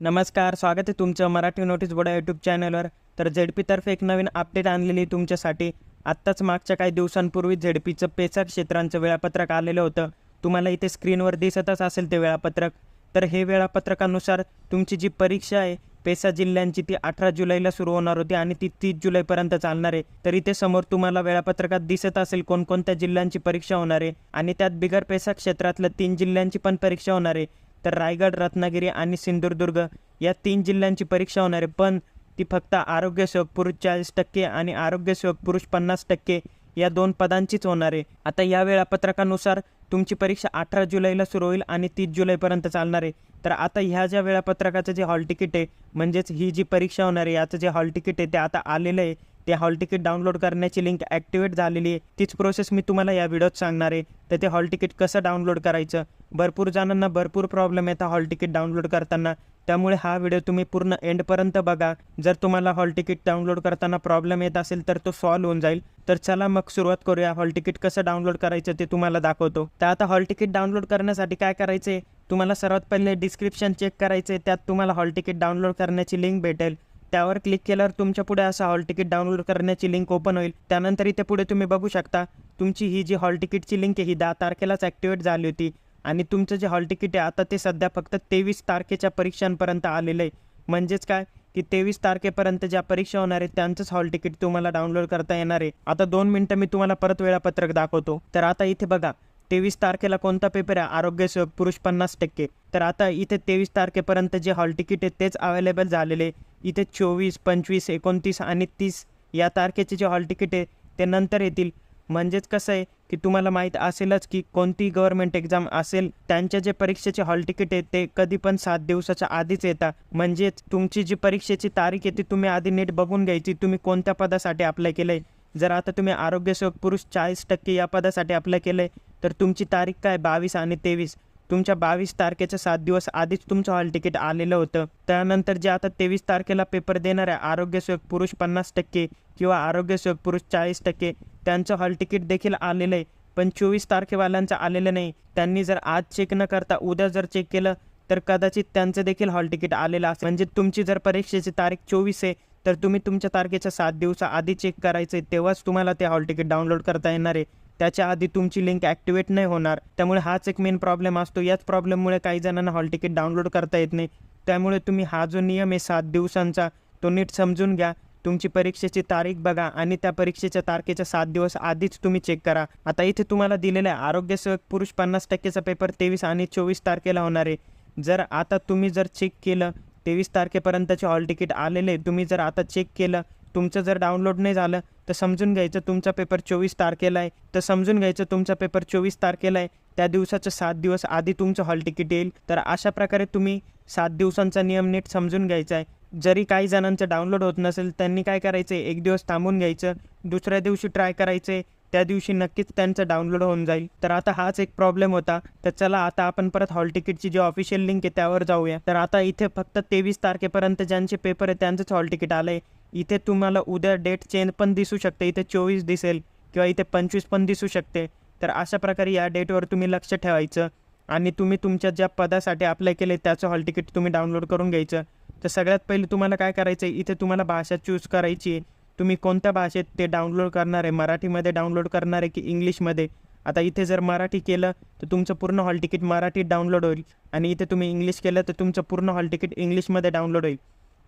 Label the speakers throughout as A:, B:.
A: नमस्कार स्वागत आहे तुमचं मराठी नोटीस बोर्ड यूट्यूब चॅनलवर. तर झेडपीतर्फे एक नवीन अपडेट आणलेली तुमच्यासाठी. आत्ताच मागच्या काही दिवसांपूर्वी झेडपीचं पेसा क्षेत्रांचं वेळापत्रक आलेलं होतं. तुम्हाला इथे स्क्रीनवर दिसतच असेल ते वेळापत्रक. तर हे वेळापत्रकानुसार तुमची जी परीक्षा आहे पेसा जिल्ह्यांची ती अठरा जुलैला सुरू होणार होती आणि ती तीस जुलैपर्यंत चालणार आहे. तर इथे समोर तुम्हाला वेळापत्रकात दिसत असेल कोणकोणत्या जिल्ह्यांची परीक्षा होणार आहे आणि त्यात बिगर पेसा क्षेत्रातल्या तीन जिल्ह्यांची पण परीक्षा होणार आहे. तर रायगड रत्नागिरी आणि सिंधुदुर्ग या तीन जिल्ह्यांची परीक्षा होणार आहे. पण ती फक्त आरोग्य सेवक पुरुष चाळीस टक्के आणि आरोग्य सेवक पुरुष पन्नास टक्के या दोन पदांचीच होणार आहे. आता या वेळापत्रकानुसार तुमची परीक्षा अठरा जुलैला सुरू होईल आणि तीस जुलैपर्यंत चालणार आहे. तर आता ह्या ज्या वेळापत्रकाचं जे हॉल तिकीट आहे म्हणजेच ही जी परीक्षा होणार आहे याचं जे हॉल तिकीट आहे ते आता आलेलं आहे. ते हॉल तिकीट डाउनलोड करण्याची लिंक ॲक्टिवेट झालेली आहे. तीच प्रोसेस मी तुम्हाला या व्हिडिओत सांगणार आहे. तर ते हॉल तिकीट कसं डाउनलोड करायचं? भरपूर जणांना भरपूर प्रॉब्लेम येतात हॉल तिकीट डाउनलोड करताना. त्यामुळे हा व्हिडिओ तुम्ही पूर्ण एंडपर्यंत बघा. जर तुम्हाला हॉल तिकीट डाउनलोड करताना प्रॉब्लेम येत असेल तर तो सॉल्व्ह होऊन जाईल. तर चला मग सुरुवात करूया. हॉल तिकीट कसं डाउनलोड करायचं ते तुम्हाला दाखवतो. तर आता हॉल तिकीट डाउनलोड करण्यासाठी काय करायचं आहे तुम्हाला सर्वात पहिले डिस्क्रिप्शन चेक करायचं आहे त्यात तुम्हाला हॉल तिकीट डाउनलोड करण्याची लिंक भेटेल. त्यावर क्लिक केल्यावर तुमच्यापुढे असं हॉल तिकीट डाउनलोड करण्याची लिंक ओपन होईल. त्यानंतर इथे पुढे तुम्ही बघू शकता तुमची ही जी हॉल तिकीटची लिंक आहे ही दहा तारखेलाच ॲक्टिवेट झाली होती. आणि तुमचं जे हॉल तिकीट आहे आता ते सध्या फक्त तेवीस तारखेच्या परीक्षांपर्यंत आलेलं आहे. म्हणजेच काय? की तेवीस तारखेपर्यंत ज्या परीक्षा होणार आहे त्यांचंच हॉल तिकीट तुम्हाला डाउनलोड करता येणार आहे. आता दोन मिनटं मी तुम्हाला परत वेळापत्रक दाखवतो. तर आता इथे बघा तेवीस तारखेला कोणता पेपर आहे? आरोग्यसेवक पुरुष पन्नास टक्के. तर आता इथे तेवीस तारखेपर्यंत जे हॉल तिकीट आहे तेच अवेलेबल झालेले. इथे चोवीस पंचवीस एकोणतीस आणि तीस या तारखेचे जे हॉल तिकीट आहे ते नंतर येतील. म्हणजेच कसं आहे की तुम्हाला माहीत असेलच की कोणती गव्हर्नमेंट एक्झाम असेल त्यांच्या जे परीक्षेचे हॉल तिकीट आहे ते कधी पण सात दिवसाच्या आधीच येतात. म्हणजेच तुमची जी परीक्षेची तारीख आहे ती तुम्ही आधी नीट बघून घ्यायची तुम्ही कोणत्या पदासाठी अप्लाय केलं आहे जर आता तुम्ही आरोग्यसेवक पुरुष चाळीस टक्के या पदासाठी अप्लाय केलं आहे तर तुमची तारीख काय? बावीस आणि तेवीस. तुमच्या बावीस तारखेच्या सात दिवस आधीच तुमचं हॉल तिकीट आलेलं होतं. त्यानंतर जे आता तेवीस तारखेला पेपर देणार आहे आरोग्य सेवक पुरुष पन्नास टक्के किंवा आरोग्य सेवक पुरुष चाळीस टक्के त्यांचं हॉल तिकीट देखील आलेलं आहे. पण चोवीस तारखेवाल्यांचं आलेलं नाही. त्यांनी जर आज चेक न करता उद्या जर चेक केलं तर कदाचित त्यांचं देखील हॉल तिकीट आलेलं असेल. म्हणजे तुमची जर परीक्षेची तारीख चोवीस आहे तर तुम्ही तुमच्या तारखेच्या सात दिवसा आधी चेक करायचं आहे तेव्हाच तुम्हाला ते हॉल तिकीट डाउनलोड करता येणार आहे. त्याच्या आधी तुमची लिंक ॲक्टिवेट नाही होणार. त्यामुळे हाच एक मेन प्रॉब्लेम असतो. याच प्रॉब्लेममुळे काही जणांना हॉल तिकीट डाउनलोड करता येत नाही. त्यामुळे तुम्ही हा जो नियम आहे सात दिवसांचा तो नीट समजून घ्या. तुमची परीक्षेची तारीख बघा आणि त्या परीक्षेच्या तारखेच्या सात दिवस आधीच तुम्ही चेक करा. आता इथे तुम्हाला दिलेलं आहे आरोग्य सेवक पुरुष पन्नास टक्केचा पेपर तेवीस आणि चोवीस तारखेला होणार आहे. जर आता तुम्ही जर चेक केलं तेवीस तारखेपर्यंतचे हॉल तिकीट आलेले तुम्ही जर आता चेक केलं तुमचं जर डाउनलोड नाही झालं तर समजून घ्यायचं तुमचा पेपर चोवीस तारखेला आहे. तर समजून घ्यायचं तुमचा पेपर चोवीस तारखेला आहे. त्या दिवसाचं सात दिवस आधी तुमचं हॉल तिकीट येईल. तर अशा प्रकारे तुम्ही सात दिवसांचा नियम नीट समजून घ्यायचा आहे. जरी काही जणांचं डाउनलोड होत नसेल त्यांनी काय करायचं? आहे एक दिवस थांबून घ्यायचं. दुसऱ्या दिवशी ट्राय करायचं. आहे त्या दिवशी नक्कीच त्यांचं डाउनलोड होऊन जाईल. तर आता हाच एक प्रॉब्लेम होता. तर चला आता आपण परत हॉल तिकीटची जी ऑफिशियल लिंक आहे त्यावर जाऊया. तर आता इथे फक्त तेवीस तारखेपर्यंत ज्यांचे पेपर आहे त्यांचंच हॉल तिकीट आलं आहे इथे तुम्हाला उद्या डेट चेंज पण दिसू शकते. इथे चोवीस दिसेल किंवा इथे पंचवीस पण दिसू शकते. तर अशा प्रकारे या डेटवर तुम्ही लक्ष ठेवायचं आणि तुम्ही तुमच्या ज्या पदासाठी अप्लाय केले त्याचं हॉल तिकीट तुम्ही डाउनलोड करून घ्यायचं. तर सगळ्यात पहिले तुम्हाला काय करायचं आहे? इथे तुम्हाला भाषा चूज करायची आहे. तुम्ही कोणत्या भाषेत ते डाउनलोड करणार आहे? मराठीमध्ये डाउनलोड करणार आहे की इंग्लिशमध्ये? आता इथे जर मराठी केलं तर तुमचं पूर्ण हॉल तिकीट मराठीत डाउनलोड होईल. आणि इथे तुम्ही इंग्लिश केलं तर तुमचं पूर्ण हॉल तिकीट इंग्लिशमध्ये डाउनलोड होईल.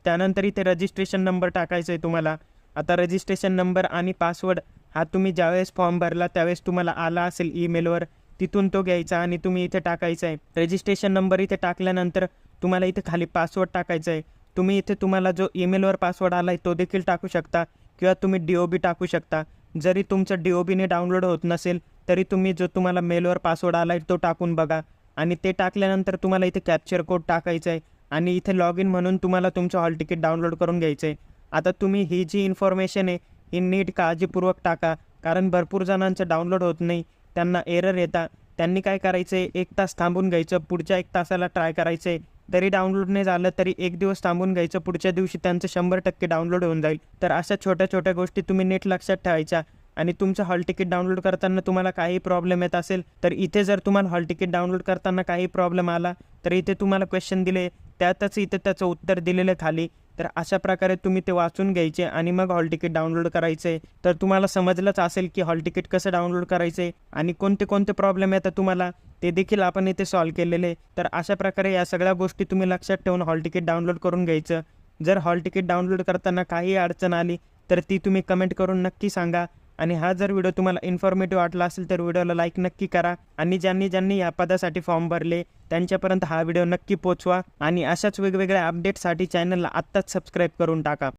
A: त्यानंतर इथे रजिस्ट्रेशन नंबर टाकायचा आहे तुम्हाला. आता रजिस्ट्रेशन नंबर आणि पासवर्ड हा तुम्ही ज्यावेळेस फॉर्म भरला त्यावेळेस तुम्हाला आला असेल ईमेलवर तिथून तो घ्यायचा आणि तुम्ही इथे टाकायचा आहे रजिस्ट्रेशन नंबर इथे टाकल्यानंतर तुम्हाला इथे खाली पासवर्ड टाकायचा आहे तुम्ही इथे तुम्हाला जो ईमेलवर पासवर्ड आला आहे तो देखील टाकू शकता किंवा तुम्ही डी ओ बी टाकू शकता. जरी तुमचं डी ओ बीने डाउनलोड होत नसेल तरी तुम्ही जो तुम्हाला मेलवर पासवर्ड आला आहे तो टाकून बघा. आणि ते टाकल्यानंतर तुम्हाला इथे कॅप्चर कोड टाकायचा आहे आणि इथे लॉग इन म्हणून तुम्हाला तुमचं हॉल तिकीट डाउनलोड करून घ्यायचं आहे आता तुम्ही ही जी इन्फॉर्मेशन आहे ही नीट काळजीपूर्वक टाका. कारण भरपूर जणांचं डाउनलोड होत नाही. त्यांना एरर येतात त्यांनी काय करायचं आहे एक तास थांबून घ्यायचं पुढच्या एक तासाला ट्राय करायचं आहे तरी डाउनलोड नाही झालं तरी एक दिवस थांबून घ्यायचं पुढच्या दिवशी त्यांचं शंभर टक्के डाउनलोड होऊन जाईल. तर अशा छोट्या छोट्या गोष्टी तुम्ही नीट लक्षात ठेवायच्या. आणि तुमचं हॉल तिकीट डाउनलोड करताना तुम्हाला काही प्रॉब्लेम येत असेल तर इथे जर तुम्हाला हॉल तिकीट डाउनलोड करताना काही प्रॉब्लेम आला तर इथे तुम्हाला क्वेश्चन दिले त्यातच इथं त्याचं उत्तर दिलेलं आहे खाली. तर अशा प्रकारे तुम्ही ते वाचून घ्यायचे आणि मग हॉल तिकीट डाउनलोड करायचे. तर तुम्हाला समजलंच असेल की हॉल तिकीट कसं डाउनलोड करायचे आणि कोणते कोणते प्रॉब्लेम येतात तुम्हाला ते देखील आपण इथे सॉल्व केलेले. तर अशा प्रकारे या सगळ्या गोष्टी तुम्ही लक्षात ठेवून हॉल तिकीट डाउनलोड करून घ्यायचं. जर हॉल तिकीट डाउनलोड करताना काही अडचण आली तर ती तुम्ही कमेंट करून नक्की सांगा. आणि हा जर व्हिडिओ तुम्हाला इन्फॉर्मेटिव्ह वाटला असेल तर व्हिडिओला लाईक नक्की करा. आणि ज्यांनी ज्यांनी या पदासाठी फॉर्म भरले त्यांच्यापर्यंत हा व्हिडिओ नक्की पोचवा. आणि अशाच वेगवेगळ्या अपडेटसाठी चॅनलला आत्ताच सबस्क्राईब करून टाका.